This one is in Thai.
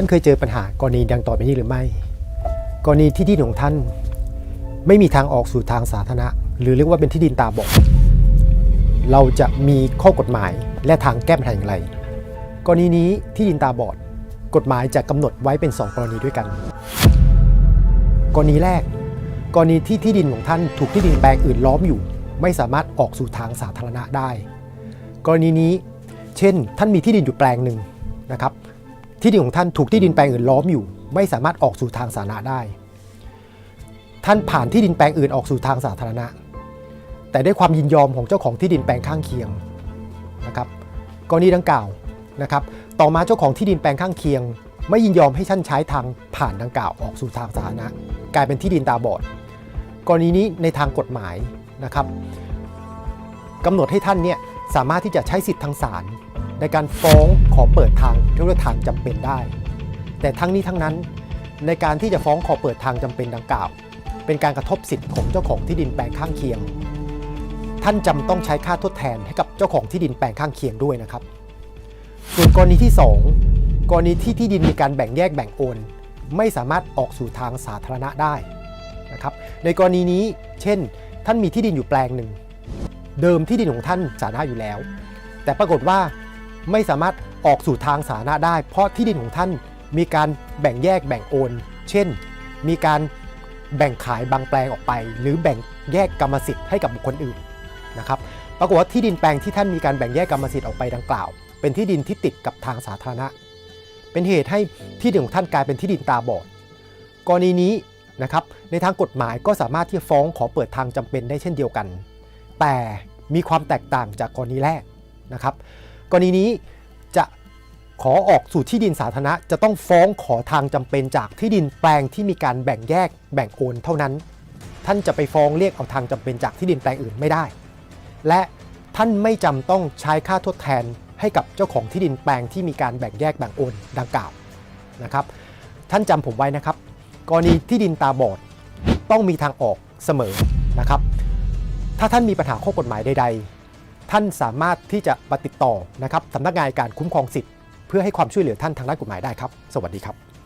ท่านเคยเจอปัญหากรณีดังต่อไปนี้หรือไม่ กรณีที่ดินของท่าน ไม่มีทางออกสู่ทางสาธารณะ หรือเรียกว่าเป็นที่ดินตาบอดเราจะมีข้อกฎหมายและทางแก้ปัญหาอย่างไร กรณีนี้ที่ดินตาบอดกฎหมายจะกำหนดไว้เป็น 2 กรณีด้วยกัน กรณีแรก กรณีที่ที่ดินของท่านถูกที่ดินแปลงอื่นล้อมอยู่ ไม่สามารถออกสู่ทางสาธารณะได้ กรณีนี้ เช่น ท่านมีที่ดินอยู่แปลงหนึ่งนะครับ ที่ดินของท่านถูกที่ดินแปลงอื่นล้อมอยู่ ไม่สามารถออกสู่ทางสาธารณะได้ ท่านผ่านที่ดินแปลงอื่นออกสู่ทางสาธารณะ แต่ได้ความยินยอมของเจ้าของที่ดินแปลงข้างเคียงนะครับกรณีดังกล่าวนะครับ ต่อมาเจ้าของที่ดินแปลงข้างเคียง ไม่ยินยอมให้ท่านใช้ทางผ่านดังกล่าวออกสู่ทางสาธารณะ กลายเป็นที่ดินตาบอด กรณีนี้ในทางกฎหมายนะครับกำหนดให้ท่านเนี่ยสามารถที่จะใช้สิทธิ์ทางศาล ในการฟ้องขอเปิดทางเรียกทางจำเป็นได้ แต่ทั้งนี้ทั้งนั้นในการที่จะฟ้องขอเปิดทางจำเป็นดังกล่าว เป็นการกระทบสิทธิ์ของเจ้าของที่ดินแปลงข้างเคียง ท่านจำต้องใช้ค่าทดแทนให้กับเจ้าของที่ดินแปลงข้างเคียงด้วยนะครับ ส่วนกรณีที่ 2 กรณีที่ที่ดินมีการแบ่งแยกแบ่งโอน ไม่สามารถออกสู่ทางสาธารณะได้นะครับ ในกรณีนี้เช่น ท่านมีที่ดินอยู่แปลงหนึ่งเดิมที่ดินของท่านสาธารณะอยู่แล้ว แต่ปรากฏว่า ไม่สามารถออกสู่ทางสาธารณะได้ เพราะที่ดินของท่านมีการแบ่งแยกแบ่งโอน เช่น มีการแบ่งขายบางแปลงออกไป หรือแบ่งแยกกรรมสิทธิ์ให้กับบุคคลอื่นนะครับปรากฏว่าที่ดินแปลงที่ท่านมีการแบ่งแยกกรรมสิทธิ์ออกไปดังกล่าว เป็นที่ดินที่ติดกับทางสาธารณะ เป็นเหตุให้ที่ดินของท่านกลายเป็นที่ดินตาบอดกรณีนี้นะครับในทางกฎหมายก็สามารถที่จะฟ้องขอเปิดทางจำเป็นได้เช่นเดียวกัน แต่มีความแตกต่างจากกรณีแรกนะครับ กรณีนี้จะขอออกสู่ที่ดินสาธารณะจะต้องฟ้องขอทางจำเป็นจากที่ดินแปลงที่มีการแบ่งแยกแบ่งโอนเท่านั้น ท่านจะไปฟ้องเรียกเอาทางจำเป็นจากที่ดินแปลงอื่นไม่ได้ และท่านไม่จำต้องใช้ค่าทดแทนให้กับเจ้าของที่ดินแปลงที่มีการแบ่งแยกแบ่งโอนดังกล่าวนะครับ ท่านจำผมไว้นะครับ กรณีที่ดินตาบอดต้องมีทางออกเสมอนะครับ ถ้าท่านมีปัญหาข้อกฎหมายใด ๆ ท่านสามารถที่จะมาติดต่อนะครับสำนักงานการคุ้มครองสิทธิ์เพื่อให้ความช่วยเหลือท่านทางด้านกฎหมายได้ครับ สวัสดีครับ